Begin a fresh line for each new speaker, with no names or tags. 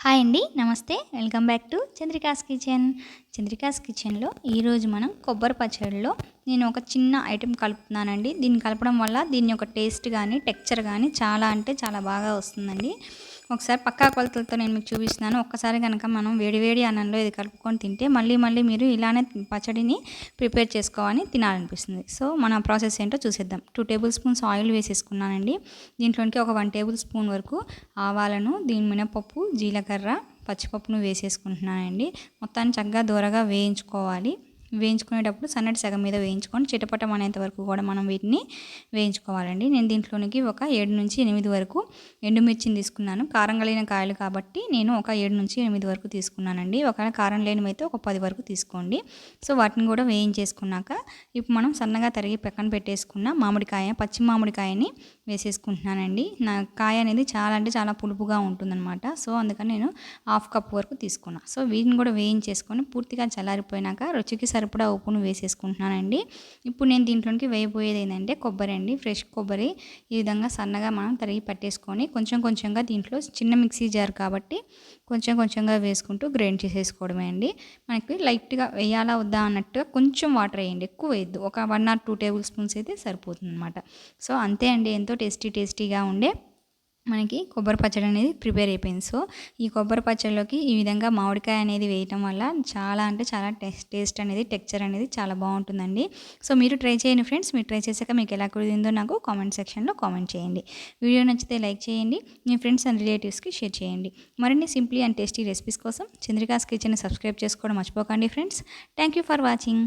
Hi అండి నమస్తే. Welcome back to Chandrika's kitchen. Chandrika's కిచెన్లో ఈరోజు మనం కొబ్బరి పచ్చడిలో నేను ఒక చిన్న ఐటెం కలుపుతున్నానండి. దీన్ని కలపడం వల్ల దీని యొక్క టేస్ట్ కానీ టెక్చర్ కానీ చాలా అంటే చాలా బాగా వస్తుందండి. ఒకసారి పక్కా కొలతలతో నేను మీకు చూపిస్తున్నాను. ఒక్కసారి కనుక మనం వేడివేడి అన్నంలో ఇది కలుపుకొని తింటే మళ్ళీ మళ్ళీ మీరు ఇలానే పచ్చడిని ప్రిపేర్ చేసుకోవాలని తినాలనిపిస్తుంది. సో మన ప్రాసెస్ ఏంటో చూసేద్దాం. టూ టేబుల్ స్పూన్స్ ఆయిల్ వేసేసుకున్నానండి. దీంట్లోనికి ఒక వన్ టేబుల్ స్పూన్ వరకు ఆవాలను దీని మినపప్పు జీలకర్ర పచ్చిపప్పును వేసేసుకుంటున్నానండి. మొత్తాన్ని చక్కగా దూరగా వేయించుకోవాలి. వేయించుకునేటప్పుడు సన్నటి సగం మీద వేయించుకొని చిటపటం అనేంత వరకు కూడా మనం వీటిని వేయించుకోవాలండి. నేను దీంట్లోనికి ఒక ఏడు నుంచి ఎనిమిది వరకు ఎండుమిర్చిని తీసుకున్నాను. కారం కలిగిన కాయలు కాబట్టి నేను ఒక ఏడు నుంచి ఎనిమిది వరకు తీసుకున్నానండి. ఒకవేళ కారం లేనివైతే ఒక పది వరకు తీసుకోండి. సో వాటిని కూడా వేయించేసుకున్నాక ఇప్పుడు మనం సన్నగా తరిగి పక్కన పెట్టేసుకున్న మామిడికాయ పచ్చి మామిడికాయని వేసేసుకుంటున్నానండి. నా కాయ అనేది చాలా అంటే చాలా పులుపుగా ఉంటుందన్నమాట. సో అందుకని నేను హాఫ్ కప్ వరకు తీసుకున్నాను సో వీటిని కూడా వేయించేసుకొని పూర్తిగా చల్లారిపోయినాక రుచికి సరిపడా ఉప్పును వేసేసుకుంటున్నానండి. ఇప్పుడు నేను దీంట్లోకి వేయబోయేది ఏంటంటే కొబ్బరి అండి. ఫ్రెష్ కొబ్బరి ఈ విధంగా సన్నగా మనం తరిగి పట్టేసుకొని కొంచెం కొంచెంగా దీంట్లో చిన్న మిక్సీ జార్ కాబట్టి కొంచెం కొంచెంగా వేసుకుంటూ గ్రైండ్ చేసేసుకోవడమే అండి. మనకి లైట్గా వేయాలా వద్దా అన్నట్టుగా కొంచెం వాటర్ వేయండి. ఎక్కువ వేయద్దు. ఒక one or two table spoons అయితే సరిపోతుంది అనమాట సో అంతే అండి. ఎంతో టేస్టీ టేస్టీగా ఉండే మనకి కొబ్బరి పచ్చడి అనేది ప్రిపేర్ అయిపోయింది. సో ఈ కొబ్బరి పచ్చడిలోకి ఈ విధంగా మామిడికాయ అనేది వేయటం వల్ల చాలా అంటే చాలా టేస్ట్ టేస్ట్ అనేది టెక్చర్ అనేది చాలా బాగుంటుందండి. సో మీరు ట్రై చేయండి ఫ్రెండ్స్. మీరు ట్రై చేశాక మీకు ఎలా కుదిరిందో నాకు కామెంట్ సెక్షన్లో కామెంట్ చేయండి. వీడియో నచ్చితే లైక్ చేయండి. మీ ఫ్రెండ్స్ అండ్ రిలేటివ్స్కి షేర్ చేయండి. మరిన్ని సింప్లీ అండ్ టేస్టీ రెసిపీస్ కోసం చంద్రికాస్ కిచెన్ సబ్స్క్రైబ్ చేసుకోవడం మర్చిపోకండి friends. Thank you for watching.